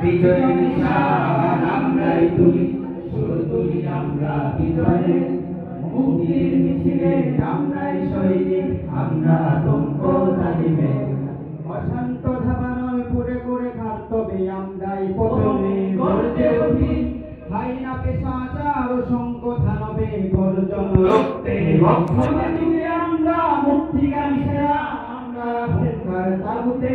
বিজয় নিশান আমরাই তুলি সুর তুলি আমরা বিজয়ে মুক্তির মিছিলে আমরাই সৈনিক আমরা আতঙ্ক জালিমের অশান্ত ধাবানল পুরে করে খাদ্যবে আমরাই প্রথমে গর্জে উঠি হাই না পেশাচার অসংখ্য ধানবে গর্জন রক্তে রক্ষণে আমরা মুক্তিগামী সেরা, আমরা হুঙ্কার তাগুতে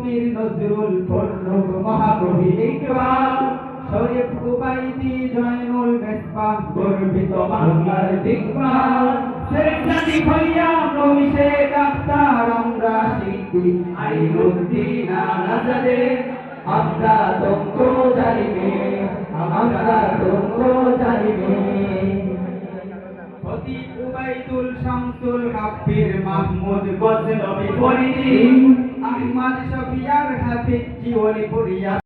তিতুমির নজরুল ফন্নুক মহাকবি ইকবাল শরীফ কুবাইদি জয়নুল মেসবাহ গর্বিত বাংলার দিকপাল শেখ জানি ভাইয়া নমিশে ডাক্তার আমরা শিল্পী আইনুদ্দিন আলাদে আমরা দক্ষ জানিবে আমরা দক্ষ জানিবে উবাইদুল শামসুল হাফির মাহমুদ গজনবী ফরিদি আহমদ শফিয়ার হাফিজ জীবনী পুরিয়া